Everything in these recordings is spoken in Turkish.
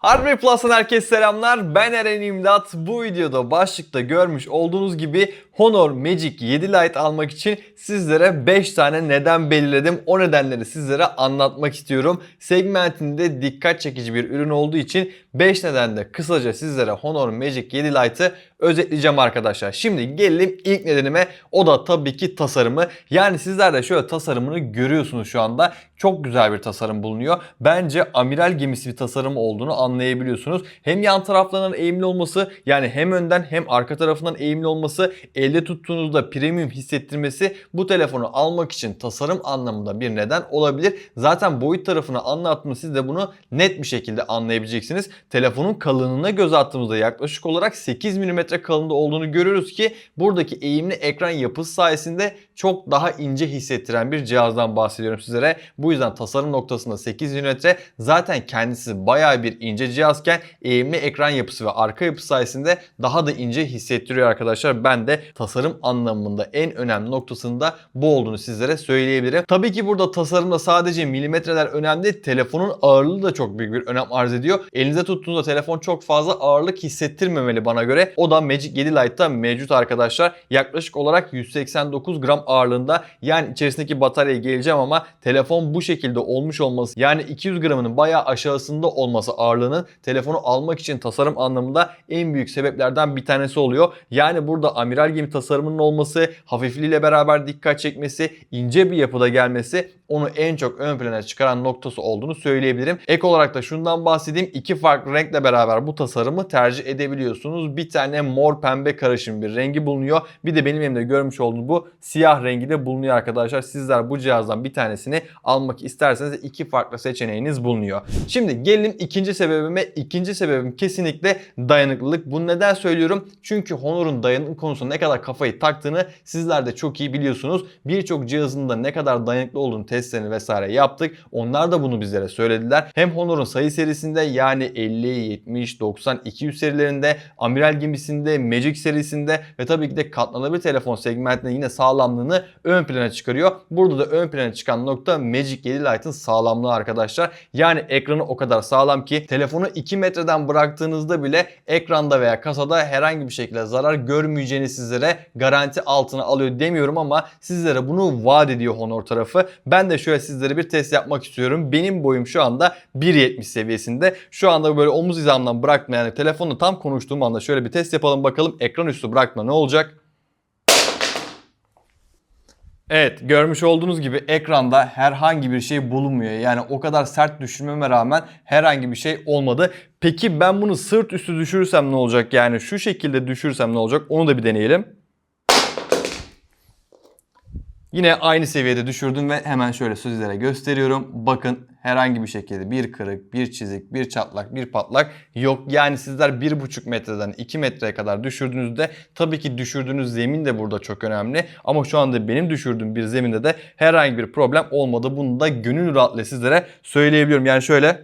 Hardware Plus'tan herkese selamlar. Ben Eren İmdat. Bu videoda başlıkta görmüş olduğunuz gibi Honor Magic 7 Lite almak için sizlere 5 tane neden belirledim. O nedenleri sizlere anlatmak istiyorum. Segmentinde dikkat çekici bir ürün olduğu için 5 nedenle kısaca sizlere Honor Magic 7 Lite'ı özetleyeceğim arkadaşlar. Şimdi gelelim ilk nedenime. O da tabii ki tasarımı. Yani sizler de şöyle tasarımını görüyorsunuz şu anda. Çok güzel bir tasarım bulunuyor. Bence amiral gemisi bir tasarım olduğunu anlayabiliyorsunuz. Hem yan taraflarının eğimli olması yani hem önden hem arka tarafından eğimli olması elde tuttuğunuzda premium hissettirmesi bu telefonu almak için tasarım anlamında bir neden olabilir. Zaten boyut tarafını anlattım siz de bunu net bir şekilde anlayabileceksiniz. Telefonun kalınlığına göz attığımızda yaklaşık olarak 8 mm kalınlığı olduğunu görüyoruz ki buradaki eğimli ekran yapısı sayesinde çok daha ince hissettiren bir cihazdan bahsediyorum sizlere. Bu yüzden tasarım noktasında 8 mm zaten kendisi bayağı bir ince cihazken eğimli ekran yapısı ve arka yapısı sayesinde daha da ince hissettiriyor arkadaşlar. Ben de tasarım anlamında en önemli noktasında bu olduğunu sizlere söyleyebilirim. Tabii ki burada tasarımda sadece milimetreler önemli. Telefonun ağırlığı da çok büyük bir önem arz ediyor. Elinize tuttuğunuzda telefon çok fazla ağırlık hissettirmemeli bana göre. O da Magic 7 Lite'da mevcut arkadaşlar. Yaklaşık olarak 189 gram ağırlığında yani içerisindeki bataryaya geleceğim ama telefon bu şekilde olmuş olması yani 200 gramının bayağı aşağısında olması ağırlığının telefonu almak için tasarım anlamında en büyük sebeplerden bir tanesi oluyor. Yani burada amiral gemi tasarımının olması, hafifliğiyle beraber dikkat çekmesi, ince bir yapıda gelmesi onu en çok ön plana çıkaran noktası olduğunu söyleyebilirim. Ek olarak da şundan bahsedeyim. iki farklı renkle beraber bu tasarımı tercih edebiliyorsunuz. Bir tane mor pembe karışım bir rengi bulunuyor. Bir de benim elimde görmüş olduğunuz bu siyah rengi de bulunuyor arkadaşlar. Sizler bu cihazdan bir tanesini almak isterseniz iki farklı seçeneğiniz bulunuyor. Şimdi gelelim ikinci sebebime. İkinci sebebim kesinlikle dayanıklılık. Bunu neden söylüyorum? Çünkü Honor'un dayanıklı konusunda ne kadar kafayı taktığını sizler de çok iyi biliyorsunuz. Birçok cihazın da ne kadar dayanıklı olduğunu testlerini vesaire yaptık. Onlar da bunu bizlere söylediler. Hem Honor'un sayı serisinde yani 50, 70, 90, 200 serilerinde, Amiral gemisinde, Magic serisinde ve tabii ki de katlanabilir telefon segmentinde yine sağlamlığını ön plana çıkarıyor. Burada da ön plana çıkan nokta Magic 7 Lite'ın sağlamlığı arkadaşlar. Yani ekranı o kadar sağlam ki telefonu 2 metreden bıraktığınızda bile ekranda veya kasada herhangi bir şekilde zarar görmeyeceğini sizlere garanti altına alıyor demiyorum ama sizlere bunu vaat ediyor Honor tarafı. Ben de şöyle sizlere bir test yapmak istiyorum. Benim boyum şu anda 1.70 seviyesinde. Şu anda böyle omuz hizamdan bıraktım yani telefonu tam konuştuğum anda şöyle bir test yapalım bakalım ekran üstü bırakma ne olacak? Evet görmüş olduğunuz gibi ekranda herhangi bir şey bulunmuyor. Yani o kadar sert düşürmeme rağmen herhangi bir şey olmadı. Peki ben bunu sırt üstü düşürürsem ne olacak? Yani şu şekilde düşürürsem ne olacak? Onu da bir deneyelim. Yine aynı seviyede düşürdüm ve hemen şöyle sizlere gösteriyorum. Bakın herhangi bir şekilde bir kırık, bir çizik, bir çatlak, bir patlak yok. Yani sizler 1,5 metreden 2 metreye kadar düşürdüğünüzde tabii ki düşürdüğünüz zemin de burada çok önemli. Ama şu anda benim düşürdüğüm bir zeminde de herhangi bir problem olmadı. Bunu da gönül rahatlığıyla sizlere söyleyebiliyorum. Yani şöyle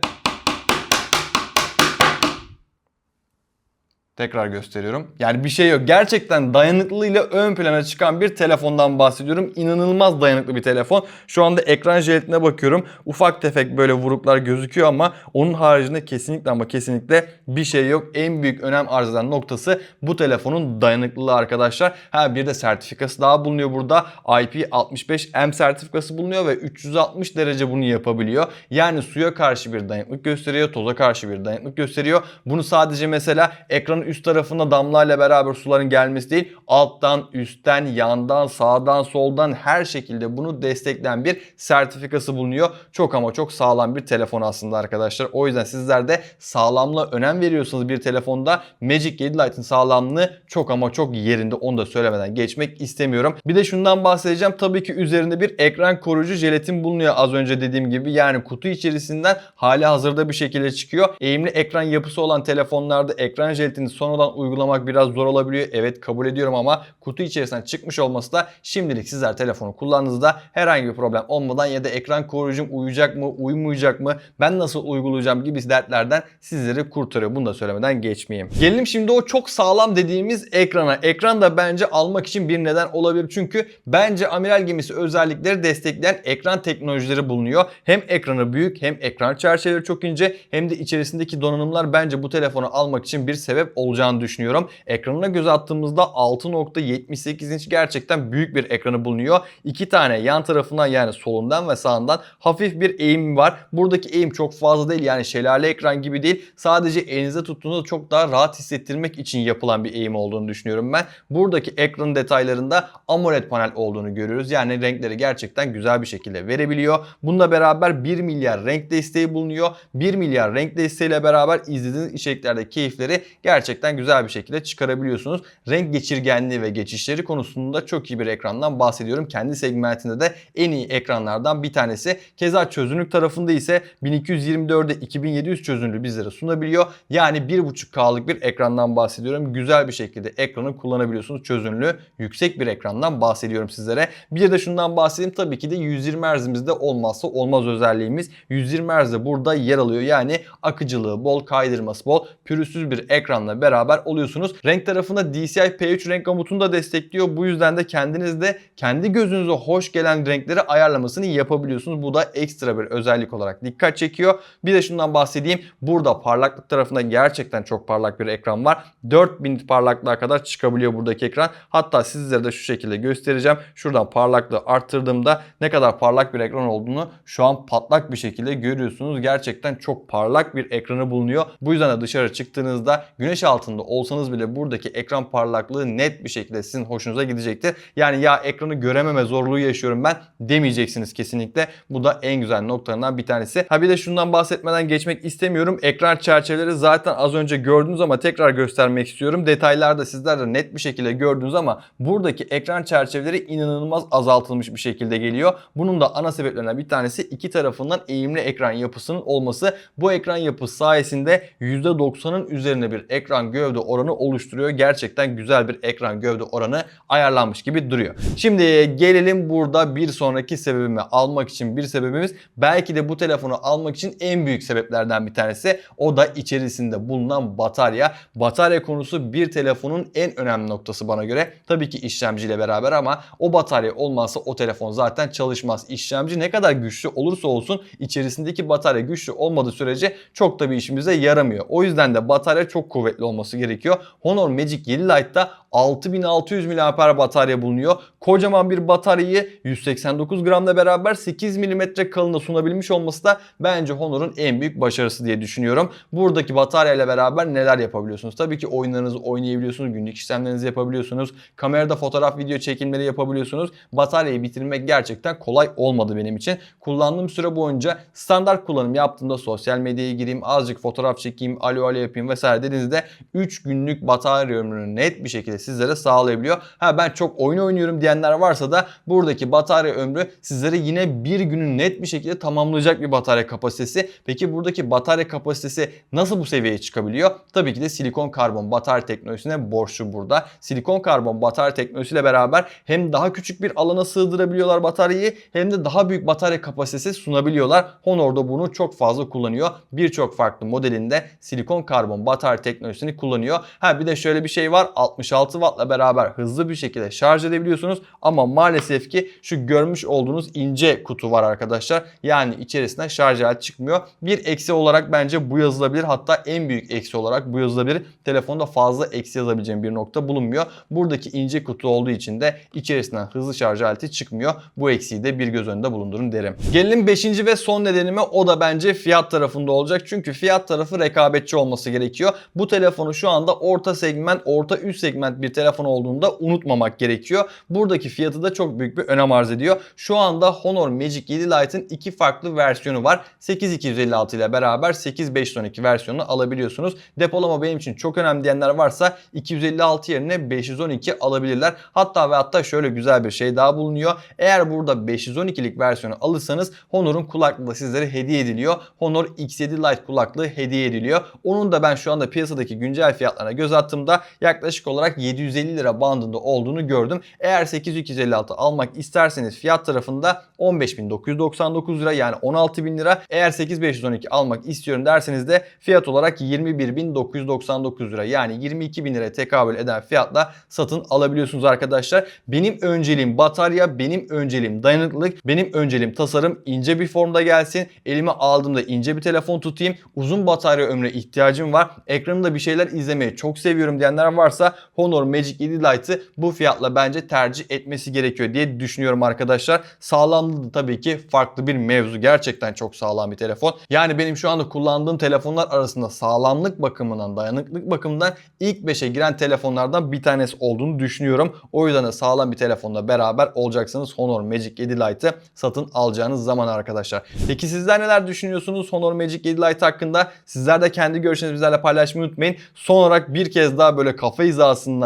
Tekrar gösteriyorum. Yani bir şey yok. Gerçekten dayanıklılığıyla ön plana çıkan bir telefondan bahsediyorum. İnanılmaz dayanıklı bir telefon. Şu anda ekran jelatine bakıyorum. Ufak tefek böyle vuruklar gözüküyor ama onun haricinde kesinlikle ama kesinlikle bir şey yok. En büyük önem arz eden noktası bu telefonun dayanıklılığı arkadaşlar. Ha bir de sertifikası daha bulunuyor burada. IP65M sertifikası bulunuyor ve 360 derece bunu yapabiliyor. Yani suya karşı bir dayanıklık gösteriyor, toza karşı bir dayanıklık gösteriyor. Bunu sadece mesela ekranın üst tarafında damlayla beraber suların gelmesi değil, alttan, üstten, yandan, sağdan, soldan her şekilde bunu destekleyen bir sertifikası bulunuyor. Çok ama çok sağlam bir telefon aslında arkadaşlar. O yüzden sizler de sağlamlığa önem veriyorsanız bir telefonda Magic 7 Lite'ın sağlamlığı çok ama çok yerinde. Onu da söylemeden geçmek istemiyorum. Bir de şundan bahsedeceğim. Tabii ki üzerinde bir ekran koruyucu jelatin bulunuyor az önce dediğim gibi. Yani kutu içerisinden hali hazırda bir şekilde çıkıyor. Eğimli ekran yapısı olan telefonlarda ekran jelatini sonradan uygulamak biraz zor olabiliyor. Evet kabul ediyorum ama kutu içerisinden çıkmış olması da şimdilik sizler telefonu kullandığınızda herhangi bir problem olmadan ya da ekran koruyucum uyacak mı, uymayacak mı, ben nasıl uygulayacağım gibi dertlerden sizleri kurtarıyor. Bunu da söylemeden geçmeyeyim. Gelelim şimdi o çok sağlam dediğimiz ekrana. Ekran da bence almak için bir neden olabilir. Çünkü bence amiral gemisi özellikleri destekleyen ekran teknolojileri bulunuyor. Hem ekranı büyük hem ekran çerçeveleri çok ince hem de içerisindeki donanımlar bence bu telefonu almak için bir sebep olacağını düşünüyorum. Ekranına göz attığımızda 6.78 inç gerçekten büyük bir ekranı bulunuyor. İki tane yan tarafından yani solundan ve sağından hafif bir eğim var. Buradaki eğim çok fazla değil yani şelale ekran gibi değil. Sadece elinizde tuttuğunuzda çok daha rahat hissettirmek için yapılan bir eğim olduğunu düşünüyorum ben. Buradaki ekran detaylarında AMOLED panel olduğunu görüyoruz. Yani renkleri gerçekten güzel bir şekilde verebiliyor. Bununla beraber 1 milyar renk desteği bulunuyor. 1 milyar renk desteğiyle beraber izlediğiniz içeriklerde keyifleri gerçekten güzel bir şekilde çıkarabiliyorsunuz. Renk geçirgenliği ve geçişleri konusunda çok iyi bir ekrandan bahsediyorum. Kendi segmentinde de en iyi ekranlardan bir tanesi. Keza çözünürlük tarafında ise 1224'e 2700 çözünürlüğü bizlere sunabiliyor. Yani 1.5K'lık bir ekrandan bahsediyorum. Güzel bir şekilde ekranı kullanabiliyorsunuz. Çözünürlüğü yüksek bir ekrandan bahsediyorum sizlere. Bir de şundan bahsedeyim. Tabii ki de 120 Hz'imizde olmazsa olmaz özelliğimiz. 120 Hz burada yer alıyor. Yani akıcılığı bol, kaydırması bol, pürüzsüz bir ekranla beraber oluyorsunuz. Renk tarafında DCI P3 renk gamutunu da destekliyor. Bu yüzden de kendiniz de kendi gözünüze hoş gelen renkleri ayarlamasını yapabiliyorsunuz. Bu da ekstra bir özellik olarak dikkat çekiyor. Bir de şundan bahsedeyim. Burada parlaklık tarafında gerçekten çok parlak bir ekran var. 4000 parlaklığa kadar çıkabiliyor buradaki ekran. Hatta sizlere de şu şekilde göstereceğim. Şuradan parlaklığı arttırdığımda ne kadar parlak bir ekran olduğunu şu an patlak bir şekilde görüyorsunuz. Gerçekten çok parlak bir ekranı bulunuyor. Bu yüzden de dışarı çıktığınızda güneş altında olsanız bile buradaki ekran parlaklığı net bir şekilde sizin hoşunuza gidecektir. Yani ya ekranı görememe zorluğu yaşıyorum ben demeyeceksiniz kesinlikle. Bu da en güzel noktalarından bir tanesi. Ha bir de şundan bahsetmeden geçmek istemiyorum. Ekran çerçeveleri zaten az önce gördünüz ama tekrar göstermek istiyorum. Detaylarda sizler de net bir şekilde gördünüz ama buradaki ekran çerçeveleri inanılmaz azaltılmış bir şekilde geliyor. Bunun da ana sebeplerinden bir tanesi iki tarafından eğimli ekran yapısının olması. Bu ekran yapısı sayesinde %90'ın üzerine bir ekran gövde oranı oluşturuyor. Gerçekten güzel bir ekran gövde oranı ayarlanmış gibi duruyor. Şimdi gelelim burada bir sonraki sebebimi almak için bir sebebimiz belki de bu telefonu almak için en büyük sebeplerden bir tanesi o da içerisinde bulunan batarya. Batarya konusu bir telefonun en önemli noktası bana göre. Tabii ki işlemciyle beraber ama o batarya olmazsa o telefon zaten çalışmaz. İşlemci ne kadar güçlü olursa olsun içerisindeki batarya güçlü olmadığı sürece çok da bir işimize yaramıyor. O yüzden de batarya çok kuvvetli olması gerekiyor. Honor Magic 7 Lite'da 6600 mAh batarya bulunuyor. Kocaman bir bataryayı 189 gramla beraber 8 mm kalınlığı sunabilmiş olması da bence Honor'un en büyük başarısı diye düşünüyorum. Buradaki batarya ile beraber neler yapabiliyorsunuz? Tabii ki oyunlarınızı oynayabiliyorsunuz, günlük işlemlerinizi yapabiliyorsunuz. Kamerada fotoğraf, video çekimleri yapabiliyorsunuz. Bataryayı bitirmek gerçekten kolay olmadı benim için. Kullandığım süre boyunca standart kullanım yaptığımda sosyal medyaya gireyim, azıcık fotoğraf çekeyim, alo alo yapayım vesaire dediğinizde 3 günlük batarya ömrünü net bir şekilde sizlere sağlayabiliyor. Ha ben çok oyun oynuyorum diyenler varsa da buradaki batarya ömrü sizlere yine bir günü net bir şekilde tamamlayacak bir batarya kapasitesi. Peki buradaki batarya kapasitesi nasıl bu seviyeye çıkabiliyor? Tabii ki de silikon karbon batarya teknolojisine borçlu burada. Silikon karbon batarya teknolojisiyle beraber hem daha küçük bir alana sığdırabiliyorlar bataryayı hem de daha büyük batarya kapasitesi sunabiliyorlar. Honor da bunu çok fazla kullanıyor. Birçok farklı modelinde silikon karbon batarya teknolojisini kullanıyor. Ha bir de şöyle bir şey var. 66 wattla beraber hızlı bir şekilde şarj edebiliyorsunuz ama maalesef ki şu görmüş olduğunuz ince kutu var arkadaşlar. Yani içerisinden şarj aleti çıkmıyor. Bir eksi olarak bence bu yazılabilir. Hatta en büyük eksi olarak bu yazılabilir. Telefonda fazla eksi yazabileceğim bir nokta bulunmuyor. Buradaki ince kutu olduğu için de içerisinden hızlı şarj aleti çıkmıyor. Bu eksiği de bir göz önünde bulundurun derim. Gelelim 5. ve son nedenime o da bence fiyat tarafında olacak. Çünkü fiyat tarafı rekabetçi olması gerekiyor. Bu telefonu şu anda orta segment, orta üst segment segment bir telefon olduğunu da unutmamak gerekiyor. Buradaki fiyatı da çok büyük bir önem arz ediyor. Şu anda Honor Magic 7 Lite'ın iki farklı versiyonu var. 8256 ile beraber 8512 versiyonunu alabiliyorsunuz. Depolama benim için çok önemli diyenler varsa 256 yerine 512 alabilirler. Hatta ve hatta şöyle güzel bir şey daha bulunuyor. Eğer burada 512'lik versiyonu alırsanız Honor'un kulaklığı da sizlere hediye ediliyor. Honor X7 Lite kulaklığı hediye ediliyor. Onun da ben şu anda piyasadaki güncel fiyatlarına göz attığımda yaklaşık olarak 750 lira bandında olduğunu gördüm. Eğer 8256 almak isterseniz fiyat tarafında 15.999 lira yani 16.000 lira. Eğer 8512 almak istiyorum derseniz de fiyat olarak 21.999 lira yani 22.000 liraya tekabül eden fiyatla satın alabiliyorsunuz arkadaşlar. Benim önceliğim batarya, benim önceliğim dayanıklılık, benim önceliğim tasarım ince bir formda gelsin. Elime aldığımda ince bir telefon tutayım. Uzun batarya ömrüne ihtiyacım var. Ekranımda bir şeyler izlemeyi çok seviyorum diyenler varsa Honor Magic 7 Lite'ı bu fiyatla bence tercih etmesi gerekiyor diye düşünüyorum arkadaşlar. Sağlamlığı da tabii ki farklı bir mevzu. Gerçekten çok sağlam bir telefon. Yani benim şu anda kullandığım telefonlar arasında sağlamlık bakımından, dayanıklık bakımından ilk 5'e giren telefonlardan bir tanesi olduğunu düşünüyorum. O yüzden de sağlam bir telefonla beraber olacaksınız Honor Magic 7 Lite'ı satın alacağınız zaman arkadaşlar. Peki sizler neler düşünüyorsunuz Honor Magic 7 Lite hakkında? Sizler de kendi görüşlerinizi bizlerle paylaşmayı unutmayın. Son olarak bir kez daha böyle kafa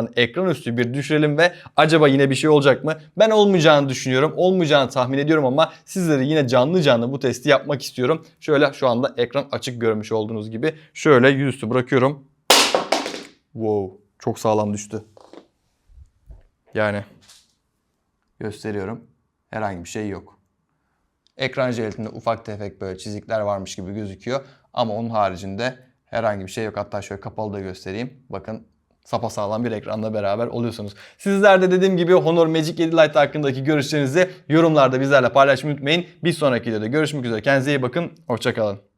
hizasından ekran üstü bir düşürelim ve acaba yine bir şey olacak mı? Ben olmayacağını düşünüyorum. Olmayacağını tahmin ediyorum ama sizlere yine canlı canlı bu testi yapmak istiyorum. Şöyle şu anda ekran açık görmüş olduğunuz gibi. Şöyle yüzüstü bırakıyorum. Wow. Çok sağlam düştü. Yani gösteriyorum. Herhangi bir şey yok. Ekran jelatinde ufak tefek böyle çizikler varmış gibi gözüküyor. Ama onun haricinde herhangi bir şey yok. Hatta şöyle kapalı da göstereyim. Bakın sapasağlam bir ekranla beraber oluyorsunuz. Sizler de dediğim gibi Honor Magic 7 Lite hakkındaki görüşlerinizi yorumlarda bizlerle paylaşmayı unutmayın. Bir sonraki videoda görüşmek üzere. Kendinize iyi bakın. Hoşçakalın.